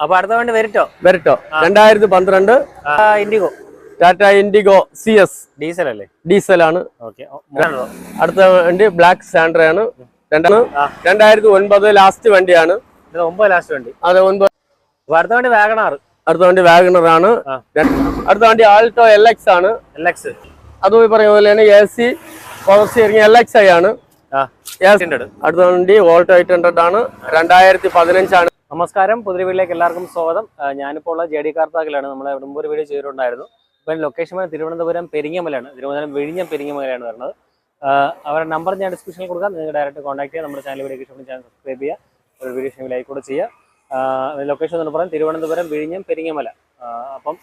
അപ്പൊ അടുത്ത വണ്ടി വരിട്ടോ? വരട്ടോ. രണ്ടായിരത്തി പന്ത്രണ്ട് Indigo. Tata Indigo C S diesel അല്ലേ ഡീസൽ ആണ് അടുത്ത വണ്ടി ബ്ലാക്ക് സാൻഡ്ര ആണ് രണ്ടായിരത്തി ഒൻപത് ലാസ്റ്റ് വണ്ടിയാണ്. ഒമ്പത് ലാസ്റ്റ് വണ്ടി. അതെ ഒൻപത് അടുത്ത വണ്ടി വാഗണാർ. അടുത്ത വണ്ടി വാഗണർ ആണ് അടുത്ത വണ്ടി ആൾട്ടോ എൽ എക്സ് ആണ്. എൽ എക്സ് അത് പറയുന്ന പോലെ തന്നെ A C power steering L X I ആണ്. അടുത്ത വണ്ടി ഓൾട്ടോ എയ്റ്റ് ഹൺഡ്രഡ് ആണ്. രണ്ടായിരത്തി പതിനഞ്ചാണ് നമസ്കാരം. പുതിയ വീട്ടിലേക്ക് എല്ലാവർക്കും സ്വാഗതം. ഞാനിപ്പോൾ ഉള്ള ജെ ഡി കാർത്താക്കിലാണ് മുമ്പ് ഒരു വീഡിയോ ചെയ്തിട്ടുണ്ടായിരുന്നു. ഇപ്പം ലൊക്കേഷൻ വരെ തിരുവനന്തപുരം പെരിങ്ങമലയാണ്. തിരുവനന്തപുരം വിഴിഞ്ഞം പെരിങ്ങമലയാണ് വരുന്നത്. അവരുടെ നമ്പർ ഞാൻ ഡിസ്ക്രിപ്ഷനിൽ കൊടുക്കാം. നിങ്ങൾക്ക് ഡയറക്റ്റ് കോൺടാക്ട് ചെയ്യാം നമ്മുടെ ചാനൽ വീഡിയോ ഇഷ്ടപ്പെടുന്ന ചാനൽ സബ്സ്ക്രൈബ് ചെയ്യുക. ഒരു വീഡിയോ ഇഷ്ടം ലൈക്ക് കൂടെ ചെയ്യുക. ലൊക്കേഷൻ എന്ന് പറയാം തിരുവനന്തപുരം വിഴിഞ്ഞം പെരിങ്ങമല. അപ്പം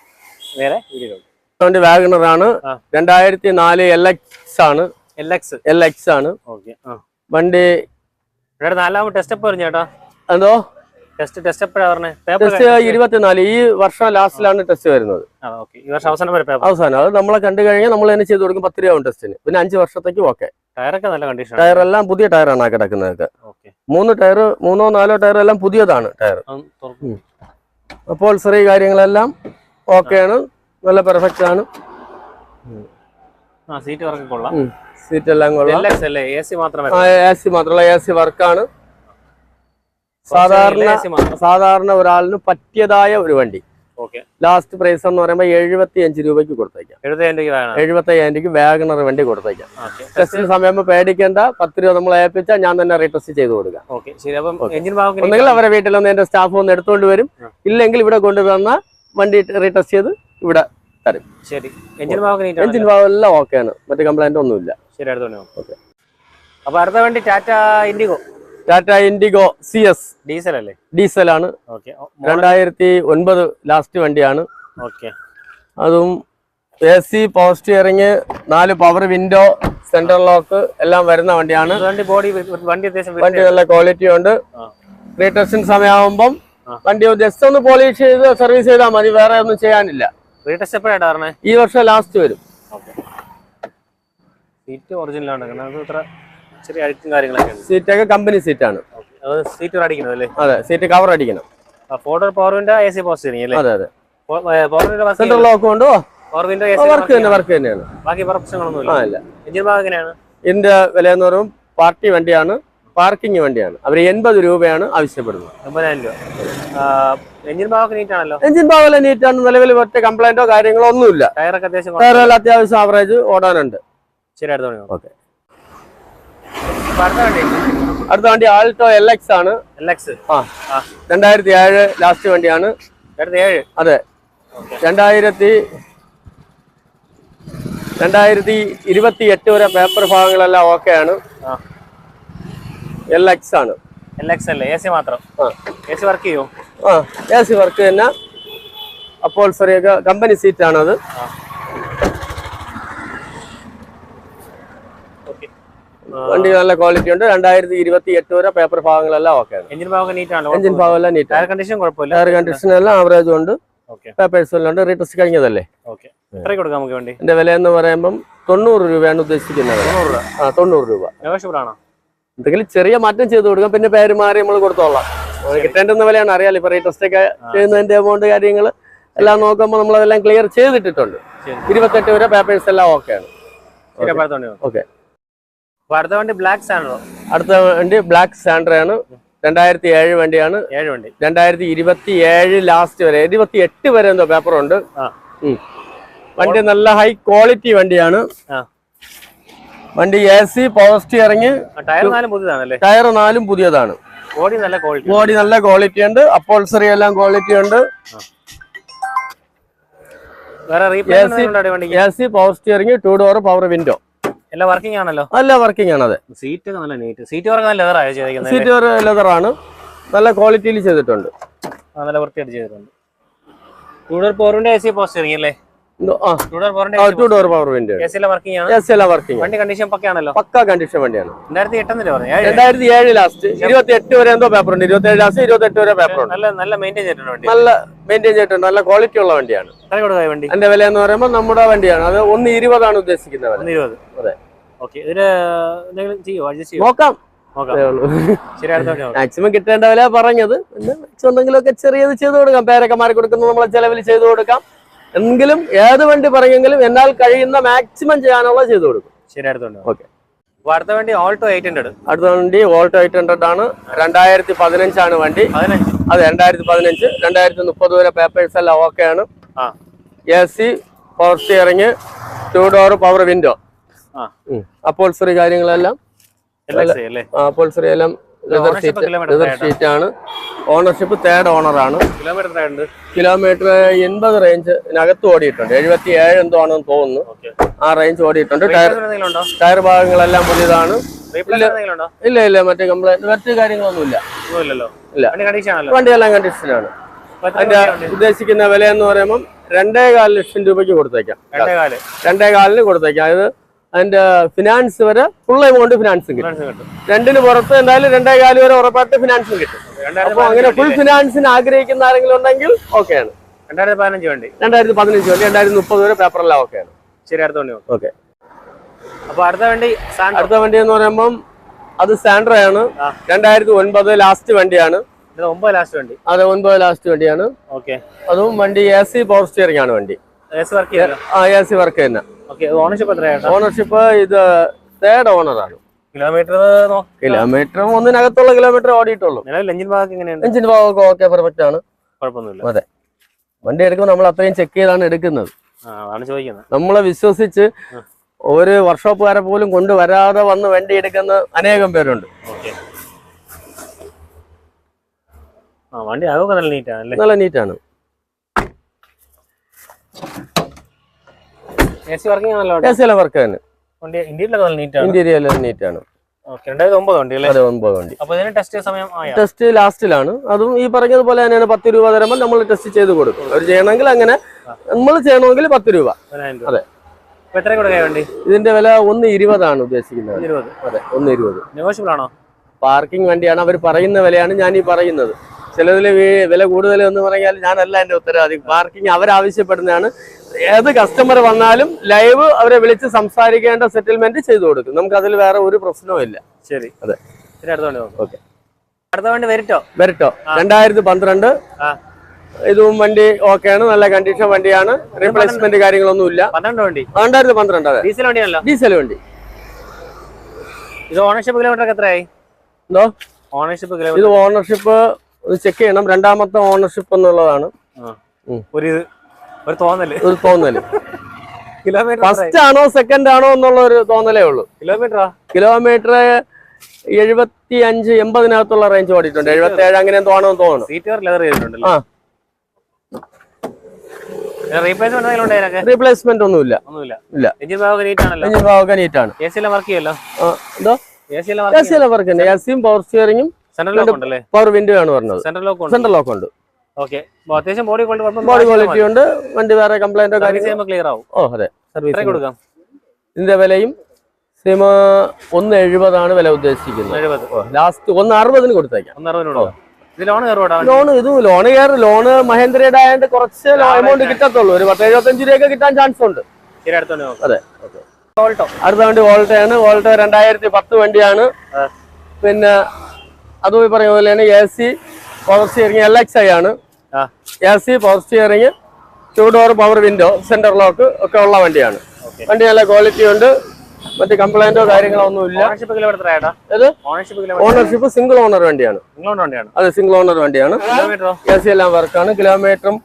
നേരെ വീഡിയോ വാഗണറാണ്. രണ്ടായിരത്തി നാല് എൽ എക്സ് ആണ്. എൽ എക്സ് എൽ എക്സ് ആണ്. ഓക്കെ. വണ്ടി നാലാമത് ടെസ്റ്റ് എപ്പോൾ ചേട്ടാ? എന്തോ? ടെസ്റ്റ് ടെസ്റ്റ് പറഞ്ഞത് പേപ്പർ ടെസ്റ്റ് ഇരുപത്തിനാല്. ഈ വർഷം ലാസ്റ്റിലാണ് ടെസ്റ്റ് വരുന്നത്. ഈ വർഷം അവസാനം വരെ അവസാനം. അത് നമ്മളെ കണ്ടു കഴിഞ്ഞാൽ നമ്മൾ തന്നെ ചെയ്ത് കൊടുക്കും. പത്ത് രൂപ ടെസ്റ്റിന് പിന്നെ അഞ്ച് വർഷത്തേക്ക് ഓക്കെ ടയറൊക്കെ നല്ല കണ്ടീഷൻ ടയർ എല്ലാം പുതിയ ടയറാണ് ആ കിടക്കുന്നത് മൂന്ന് ടയർ മൂന്നോ നാലോ ടയർ എല്ലാം പുതിയതാണ് ടയർ അപ്പോൾ ചെറിയ കാര്യങ്ങളെല്ലാം ഓക്കെ ആണ്. നല്ല പെർഫെക്റ്റ് ആണ്. സീറ്റ് എല്ലാം കൊള്ളാം. എ സി മാത്രമല്ല എ സി വർക്കാണ് സാധാരണ സാധാരണ ഒരാളിന് പറ്റിയതായ ഒരു വണ്ടി. ലാസ്റ്റ് പ്രൈസ് എന്ന് പറയുമ്പോൾ എഴുപത്തി അഞ്ച് രൂപയ്ക്ക് കൊടുത്തേക്കാം. എഴുപത്തി അയ്യായിരം രൂപയ്ക്ക് വാഗണർ വണ്ടി കൊടുത്തേക്കാം. ടെസ്റ്റിന് സമയം പേടിക്കേണ്ട. പത്ത് രൂപ നമ്മൾ ഏൽപ്പിച്ചാൽ ഞാൻ തന്നെ റീടെസ്റ്റ് ചെയ്ത് കൊടുക്കാം. ഒന്നെങ്കിൽ അവരെ വീട്ടിൽ ഒന്ന് എന്റെ സ്റ്റാഫ് ഒന്ന് എടുത്തുകൊണ്ട് വരും. ഇല്ലെങ്കിൽ ഇവിടെ കൊണ്ടുതന്ന വണ്ടി റീടെസ്റ്റ് ചെയ്ത് ഇവിടെ തരും. ശരി. എഞ്ചിൻ എഞ്ചിൻ ഭാഗം എല്ലാം ഓക്കെയാണ് മറ്റു കംപ്ലൈന്റ് ഒന്നുമില്ല. ശരി. അടുത്തോണ്ട് ഓക്കെ. അപ്പൊ അടുത്ത വണ്ടി Tata Indigo. Tata Indigo C S diesel അല്ലേ? ഡീസൽ ആണ്. ഓക്കെ രണ്ടായിരത്തി ഒൻപത് ലാസ്റ്റ് വണ്ടിയാണ്. ഓക്കെ അതും എ സി പവർ സ്റ്റിയറിങ് നാല് പവർ വിൻഡോ സെൻട്രൽ ലോക്ക് എല്ലാം വരുന്ന വണ്ടിയാണ്. വണ്ടി ബോഡി വണ്ടി വണ്ടി നല്ല ക്വാളിറ്റി ഉണ്ട്. റീടെസ്റ്റിന് സമയമാകുമ്പം. വണ്ടി ജസ്റ്റ് ഒന്ന് പോളിഷ് ചെയ്ത് സർവീസ് ചെയ്താൽ മതി. വേറെ ഒന്നും ചെയ്യാനില്ല. ഈ വർഷം ലാസ്റ്റ് വരും. സീറ്റ് ഒറിജിനലാണ് ഇത്ര ചെറിയ അഴുക്കും കാര്യങ്ങളൊക്കെ ഉണ്ട്. സീറ്റൊക്കെ കമ്പനി സീറ്റാണ്. സീറ്റ് അല്ലേ? അതെ സീറ്റ് കവർ അടിക്കണം. Power window A C post അല്ലേ അതെ അതെ. പവർ വിൻഡോ സെൻട്രൽ ലോക്ക് ഉണ്ടോ പവർ വിൻഡോ വർക്ക് തന്നെ വർക്ക് തന്നെയാണ്. ബാക്കി ഇല്ല. എഞ്ചിൻ ഭാഗം എങ്ങനെയാണ്? ഇതിന്റെ വില എന്ന് പറയുമ്പോൾ പാർട്ടി വണ്ടിയാണ് പാർക്കിംഗ് വണ്ടിയാണ്. അവർ എൺപത് രൂപയാണ് ആവശ്യപ്പെടുന്നത്. ഒമ്പതിനായിരം രൂപ. എഞ്ചിൻ ഭാഗമൊക്കെ നീറ്റ് ആണല്ലോ? എഞ്ചിൻ നീറ്റാണ് നിലവിൽ ഒറ്റ കംപ്ലൈന്റോ കാര്യങ്ങളോ ഒന്നുമില്ല. ടയറൊക്കെ അത്യാവശ്യം ടയറെല്ലാം അത്യാവശ്യം ആവറേജ് ഓടാനുണ്ട്. ശരി അടുത്ത ഓക്കെ അടുത്ത വണ്ടി ആൾട്ടോ എൽ എക്സ് ആണ്. എൽ എക്സ് ആ. രണ്ടായിരത്തി ഏഴ് ലാസ്റ്റ് വണ്ടിയാണ്. ഏഴ് അതെ. രണ്ടായിരത്തി രണ്ടായിരത്തി ഇരുപത്തി എട്ട് വരെ പേപ്പർ ഭാഗങ്ങളെല്ലാം ഓക്കെ ആണ്. എൽ എക്സ് ആണ്. എൽ എക്സ് അല്ലേ? എ സി മാത്രം? എ സി വർക്ക് ചെയ്യോ? ആ. എ സി വർക്ക് തന്നെ. അപ്പോൾ സോറി കമ്പനി സീറ്റാണത് ആ. വണ്ടി നല്ല ക്വാളിറ്റി ഉണ്ട്. രണ്ടായിരത്തി ഇരുപത്തി എട്ട് വരെ പേപ്പർ ഭാഗങ്ങളെല്ലാം ഓക്കെ എഞ്ചിൻ ഭാഗം നീറ്റ് എഞ്ചിൻ എഞ്ചിൻ ഭാഗമെല്ലാം നീറ്റ് ടയർ കണ്ടീഷൻ കുഴപ്പമില്ല. ടയർ കണ്ടീഷൻ എല്ലാം ആവറേജ് ഉണ്ട്. പേപ്പേഴ്സ് എല്ലാം ഉണ്ട്. റീടെസ്റ്റ് കഴിഞ്ഞതല്ലേ? എന്റെ വില എന്ന് പറയുമ്പോൾ തൊണ്ണൂറ് രൂപയാണ് ഉദ്ദേശിക്കുന്നത്. തൊണ്ണൂറ് രൂപ. ആ തൊണ്ണൂറ് രൂപ. എന്തെങ്കിലും ചെറിയ മാറ്റം ചെയ്ത് കൊടുക്കാം. പിന്നെ പേര് മാറി നമ്മൾ കൊടുത്തോളാം. കിട്ടേണ്ടുന്ന വിലയാണ്. അറിയാലോ ഇപ്പൊ റീടെസ്റ്റ് ഒക്കെ ചെയ്യുന്നതിന്റെ എമൗണ്ട് കാര്യങ്ങൾ എല്ലാം നോക്കുമ്പോൾ നമ്മൾ അതെല്ലാം ക്ലിയർ ചെയ്തിട്ടിട്ടുണ്ട്. ഇരുപത്തെട്ട് വരെ പേപ്പേഴ്സ് എല്ലാം ഓക്കെ ആണ്. ശരി അപ്പൊ അടുത്ത ഓക്കെ അടുത്ത വണ്ടി ബ്ലാക്ക് സാൻഡ്രോ അടുത്ത വണ്ടി ബ്ലാക്ക് സാൻഡ്രയാണ് രണ്ടായിരത്തി ഏഴ് വണ്ടിയാണ്. ഏഴ് വണ്ടി. രണ്ടായിരത്തി ഇരുപത്തി ഏഴ് ലാസ്റ്റ് വരെ. ഇരുപത്തി എട്ട് വരെ എന്തോ പേപ്പർ ഉണ്ട്. വണ്ടി നല്ല ഹൈ ക്വാളിറ്റി വണ്ടിയാണ്. വണ്ടി A C power steering tyre നാലും പുതിയതാണല്ലേ? ടയർ നാലും പുതിയതാണ്. ബോഡി നല്ല ക്വാളിറ്റി ബോഡി നല്ല ക്വാളിറ്റി ഉണ്ട്. അപ്പോൾസറി എല്ലാം ക്വാളിറ്റി ഉണ്ട്. A C power steering two door power window എല്ലാം വർക്കിംഗ് ആണല്ലോ? നല്ല വർക്കിംഗ് ആണ് അതെ. സീറ്റ് നല്ല നീറ്റ് സീറ്റ് വർക്ക് നല്ല ചെയ്തിരിക്കുന്നത് സീറ്റ് നല്ല ക്വാളിറ്റിയിൽ ചെയ്തിട്ടുണ്ട്. നല്ല വൃത്തിയായിട്ട് ചെയ്തിട്ടുണ്ട്. കൂടുതൽ പോറിന്റെ എ സി പോസ്റ്ററിംഗ് അല്ലേ two door power window working വണ്ടി കണ്ടീഷൻ പക്ക കണ്ടീഷൻ വണ്ടിയാണ്. രണ്ടായിരത്തി എട്ടെന്നില്ല പറഞ്ഞു? രണ്ടായിരത്തി ഏഴ് ലാസ്റ്റ് ഇരുപത്തി എട്ട് വരെ എന്തോ പേപ്പർ ഉണ്ട്. ഇരുപത്തി ഏഴ് ലാസ്റ്റ് ഇരുപത്തി എട്ട് വരെ പേപ്പർ ഉണ്ട്. നല്ല നല്ല മെയിന്റെയിൻ ചെയ്തിട്ടുണ്ട് നല്ല മെയിന്റെയിൻ ചെയ്തിട്ടുണ്ട്. നല്ല ക്വാളിറ്റി ഉള്ള വണ്ടിയാണ്. വണ്ടി? എന്റെ വില എന്ന് പറയുമ്പോൾ നമ്മുടെ വണ്ടിയാണ്. അത് ഒന്ന് ഇരുപതാണ് ഉദ്ദേശിക്കുന്ന വില. ഇരുപത്. അതെ. ഓക്കെ. അഡ്ജസ്റ്റ് നോക്കാം. മാക്സിമം കിട്ടേണ്ട വില പറഞ്ഞത്. പിന്നെ ചെറിയത് ചെയ്ത് കൊടുക്കാം. പേരൊക്കെ മാറി കൊടുക്കുന്നത് നമ്മളെ ചെലവിൽ ചെയ്ത് കൊടുക്കാം. എങ്കിലും ഏത് വണ്ടി പറയുമെങ്കിലും എന്നാൽ കഴിയുന്ന മാക്സിമം ചെയ്യാനുള്ള ചെയ്തു കൊടുക്കും. ശരി അടുത്ത വണ്ടി ഓക്കെ അപ്പൊ അടുത്ത വണ്ടി ഓൾട്ടോ എയ്റ്റ് ഹൺഡ്രഡ് അടുത്ത വണ്ടി ഓൾട്ടോ എയ്റ്റ് ഹൺഡ്രഡ് ആണ്. രണ്ടായിരത്തി പതിനഞ്ചാണ് വണ്ടി അത് രണ്ടായിരത്തി പതിനഞ്ച് രണ്ടായിരത്തി മുപ്പത് വരെ പേപ്പേഴ്സ് എല്ലാം ഓക്കെ ആണ് A C power steering two door power window upholstery കാര്യങ്ങളെല്ലാം. അപ്പോൾസറി എല്ലാം ലെതർ എത്രയാ? ആണ്. ഓണർഷിപ്പ് തേർഡ് ഓണർ ആണ്. കിലോമീറ്റർ എൺപത് റേഞ്ചിനകത്ത് ഓടിയിട്ടുണ്ട്. എഴുപത്തി ഏഴ് എന്തോ ആണെന്ന് തോന്നുന്നു ആ റേഞ്ച് ഓടിയിട്ടുണ്ട്. ടയർ ടയർ ഭാഗങ്ങളെല്ലാം പുതിയതാണ്. ഇല്ല. ഇല്ല മറ്റേ കംപ്ലൈന്റ് മറ്റു കാര്യങ്ങളൊന്നുമില്ല ഇല്ല. വണ്ടിയെല്ലാം കണ്ടീഷനാണ് അതിന്റെ ഉദ്ദേശിക്കുന്ന വില എന്ന് പറയുമ്പോൾ രണ്ടേ കാൽ ലക്ഷം രൂപയ്ക്ക് കൊടുത്തേക്കാം. കാൽ രണ്ടേ കാലിന് കൊടുത്തേക്കാം. അതായത് അതിന്റെ ഫിനാൻസ് വരെ ഫുൾ എമൗണ്ട് ഫിനാൻസും കിട്ടും. രണ്ടിന് പുറത്ത് എന്തായാലും രണ്ടേ കാൽ വരെ ഉറപ്പായിട്ട് ഫിനാൻസും കിട്ടും. അപ്പൊ അങ്ങനെ ഫുൾ ഫിനാൻസിന് ആഗ്രഹിക്കുന്ന ആരെങ്കിലും ഉണ്ടെങ്കിൽ ഓക്കെയാണ് രണ്ടായിരത്തി പതിനഞ്ച് വണ്ടി. രണ്ടായിരത്തി പതിനഞ്ച് വേണ്ടി രണ്ടായിരത്തി മുപ്പത് വരെ പേപ്പറെല്ലാം ഓക്കെയാണ് ശരി അടുത്ത വണ്ടി ഓക്കെ അപ്പൊ അടുത്ത വണ്ടി അടുത്ത വണ്ടി എന്ന് പറയുമ്പം അത് സാൻഡ്രോ ആണ്. രണ്ടായിരത്തി ഒൻപത് ലാസ്റ്റ് വണ്ടിയാണ്. ഒമ്പത് ലാസ്റ്റ് വണ്ടി. അതെ ഒൻപത് ലാസ്റ്റ് വണ്ടിയാണ്. ഓക്കെ അതും വണ്ടി എ സി പവർ സ്റ്റിയറിംഗ് ആണ് വണ്ടി. ആ എ സി വർക്ക് തന്നെ. ഓണർഷിപ്പ് എത്രയാണ് ഓണർഷിപ്പ് ഇത് തേർഡ് ഓണറാണ് കിലോമീറ്റർ കിലോമീറ്റർ ഒന്നിനകത്തുള്ള കിലോമീറ്റർ ഓടിയിട്ടുള്ളൂ. എഞ്ചിൻ ഭാഗം എങ്ങനെയുണ്ട്? എഞ്ചിൻ ഭാഗമൊക്കെ ഓക്കെ പെർഫെക്റ്റ് ആണ്. കുഴപ്പമൊന്നുമില്ല. അതെ. വണ്ടി എടുക്കുമ്പോൾ നമ്മൾ അത്രയും ചെക്ക് ചെയ്താണ് എടുക്കുന്നത്. നമ്മളെ വിശ്വസിച്ച് ഒരു വർക്ക്ഷോപ്പുകാരെ പോലും കൊണ്ടുവരാതെ വന്ന് വണ്ടി എടുക്കുന്ന അനേകം പേരുണ്ട്. ഓക്കെ ആ വണ്ടി അതൊക്കെ നല്ല നീറ്റാണ് നല്ല നീറ്റാണ് എ സി വർക്കിംഗ് ആണല്ലോ എ സി എല്ലാം വർക്ക് തന്നെ വണ്ടി ഇന്ത്യയിലൊക്കെ നല്ല നീറ്റാണ് ഇന്റീരിയർ എല്ലാം നീറ്റാണ് ഓക്കെ രണ്ടായിരത്തി ഒമ്പത് വണ്ടി അല്ലേ ഇതിന് ടെസ്റ്റ് ലാസ്റ്റിലാണ് അതും ഈ പറഞ്ഞതുപോലെ തന്നെയാണ് പത്ത് രൂപ തരുമ്പോൾ നമ്മൾ ടെസ്റ്റ് ചെയ്ത് കൊടുക്കും. അവർ ചെയ്യണമെങ്കിൽ അങ്ങനെ നമ്മൾ ചെയ്യണമെങ്കിൽ പത്ത് രൂപ. അതെ. ഇതിന്റെ വില ഒന്ന് ഇരുപതാണ് ഉദ്ദേശിക്കുന്നത്. അതെ ഒന്ന് ഇരുപത്. ആണോ? പാർക്കിംഗ് വണ്ടിയാണ് അവർ പറയുന്ന വിലയാണ് ഞാൻ ഈ പറയുന്നത്. ചിലതിൽ വില കൂടുതൽ എന്ന് പറഞ്ഞാൽ ഞാനല്ല എന്റെ ഉത്തരവാദി. പാർക്കിംഗ് അവരാവശ്യപ്പെടുന്നതാണ്. ഏത് കസ്റ്റമർ വന്നാലും ലൈവ് അവരെ വിളിച്ച് സംസാരിക്കേണ്ട സെറ്റിൽമെന്റ് ചെയ്തു കൊടുക്കും. നമുക്ക് അതിൽ വേറെ ഒരു പ്രശ്നവും ഇല്ല. ശരി. അതെ. ഓക്കെ. അടുത്ത വരിട്ടോ? വരട്ടോ. രണ്ടായിരത്തി പന്ത്രണ്ട് ഇതും വണ്ടി ഓക്കെയാണ് നല്ല കണ്ടീഷൻ വണ്ടിയാണ്. റീപ്ലേസ്മെന്റ് കാര്യങ്ങളൊന്നും ഇല്ല. രണ്ടായിരത്തി പന്ത്രണ്ട് അതെ. ഡീസൽ വണ്ടിയാണല്ലോ. ഡീസൽ വണ്ടി. ഇത് ഓണർഷിപ്പ് കിലോമീറ്റർ എത്രയായി? എന്തോ? ഓണർഷിപ്പ് ഇത് കിലോമീറ്റർ ഓണർഷിപ്പ് ചെക്ക് ചെയ്യണം. രണ്ടാമത്തെ ഓണർഷിപ്പ് എന്നുള്ളതാണ്. ഒരു ഒരു തോന്നൽ. ഒരു തോന്നൽ. കിലോമീറ്റർ ഫസ്റ്റ് ആണോ സെക്കൻഡ് ആണോ എന്നുള്ള ഒരു തോന്നലേ ഉള്ളൂ. കിലോമീറ്ററാ? കിലോമീറ്റർ എഴുപത്തി അഞ്ച് എൺപതിനകത്തുള്ള റേഞ്ച് ഓടിയിട്ടുണ്ട്. എഴുപത്തി ഏഴ് അങ്ങനെ എന്തോ ആണോ തോന്നുന്നു. സീറ്റ് ലെതർ ചെയ്തിട്ടുണ്ട് ആ. റീപ്ലേസ്മെന്റ് ഒന്നുമില്ല. ഇല്ല. എഞ്ചിൻ ഭാഗം നീറ്റ് ആണ്. എ സി എല്ലാം വർക്ക് ചെയ്യല്ലോ? എന്തോ? എ സി എല്ലാം വർക്ക് എ സിയും പവർ സ്റ്റിയറിംഗും പവർ വിൻഡോ ആണ് പറഞ്ഞത്. സെൻട്രൽ ലോക്ക് ഉണ്ട്. അത്യാവശ്യം ബോഡി ക്വാളിറ്റി ഉണ്ട്. വണ്ടി വേറെ കംപ്ലൈന്റോ കാര്യങ്ങളോ? ക്ലിയർ ആവും. ഓ അതെ. സർവീസ് കൊടുക്കാം? ഇതിന്റെ വിലയും സിമ ഒന്ന് എഴുപതാണ് വില ഉദ്ദേശിക്കുന്നത്. ലാസ്റ്റ് ഒന്ന് അറുപതിന് കൊടുത്തേക്കാം. ലോൺ ഇതും ലോൺ കയറി. ലോണ് മഹേന്ദ്രയുടെ ആയതുകൊണ്ട് കുറച്ച് എമൗണ്ട് കിട്ടത്തുള്ളൂ. ഒരു പത്ത് എഴുപത്തഞ്ച് രൂപയൊക്കെ കിട്ടാൻ ചാൻസ് ഉണ്ട്. അതെ അടുത്ത വണ്ടി വോൾട്ടയാണ് വോൾട്ടോ രണ്ടായിരത്തി പത്ത് വണ്ടിയാണ്. പിന്നെ അതും ഈ പോലെ തന്നെ A C power steering L X I ആണ്. A C power steering two door power window centre lock ഒക്കെ ഉള്ള വണ്ടിയാണ്. വണ്ടി നല്ല ക്വാളിറ്റി ഉണ്ട്. മറ്റ് കംപ്ലൈന്റോ കാര്യങ്ങളോ ഒന്നും ഇല്ല. ഓണർഷിപ്പ് സിംഗിൾ ഓണർ വണ്ടിയാണ്. അതെ സിംഗിൾ ഓണർ വണ്ടിയാണ്. എ സി എല്ലാം വർക്കാണ് കിലോമീറ്ററും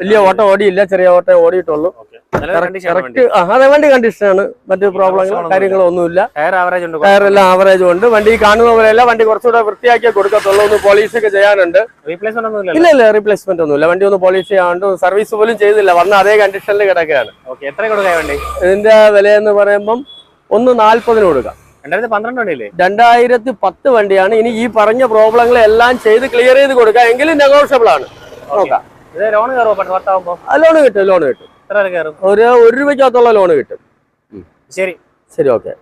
വലിയ ഓട്ടം ഓടിയില്ല. ചെറിയ ഓട്ടം ഓടിയിട്ടുള്ളൂ. ഓക്കെ വണ്ടി കണ്ടീഷൻ ആണ് അതെ മറ്റു പ്രോബ്ലങ്ങളോ കാര്യങ്ങളോ ഒന്നുമില്ല ടയർ ആവറേജ് ഉണ്ട് ടയറെല്ലാം ആവറേജ് ഉണ്ട്. വണ്ടി കാണുന്ന പോലെയല്ല വണ്ടി കുറച്ചുകൂടെ വൃത്തിയാക്കിയേ കൊടുക്കത്തുള്ളൂ. ഒന്ന് പോളിഷ് ഒക്കെ ചെയ്യാനുണ്ട്. ഇല്ല ഇല്ല റീപ്ലേസ്മെന്റ് ഒന്നുമില്ല വണ്ടി ഒന്ന് പോളിഷ് ചെയ്യാണ്ട് സർവീസ് പോലും ചെയ്തില്ല. വന്ന അതേ കണ്ടീഷനിൽ കിടക്കുകയാണ്. ഇതിന്റെ വില എന്ന് പറയുമ്പം ഒന്ന് നാല്പതിന് കൊടുക്കാം. രണ്ടായിരത്തി പത്ത് വണ്ടിയാണ്. ഇനി ഈ പറഞ്ഞ പ്രോബ്ലങ്ങൾ എല്ലാം ചെയ്ത് ക്ലിയർ ചെയ്ത് കൊടുക്കാം. എങ്കിലും നെഗോഷ്യബിൾ ആണ്. നോക്കാം. ലോൺ കിട്ടും ലോൺ കിട്ടും. എത്ര വരെ കയറും ഒരു ഒരു രൂപയ്ക്കകത്തുള്ള ലോൺ കിട്ടും. ശരി. ശരി ഓക്കെ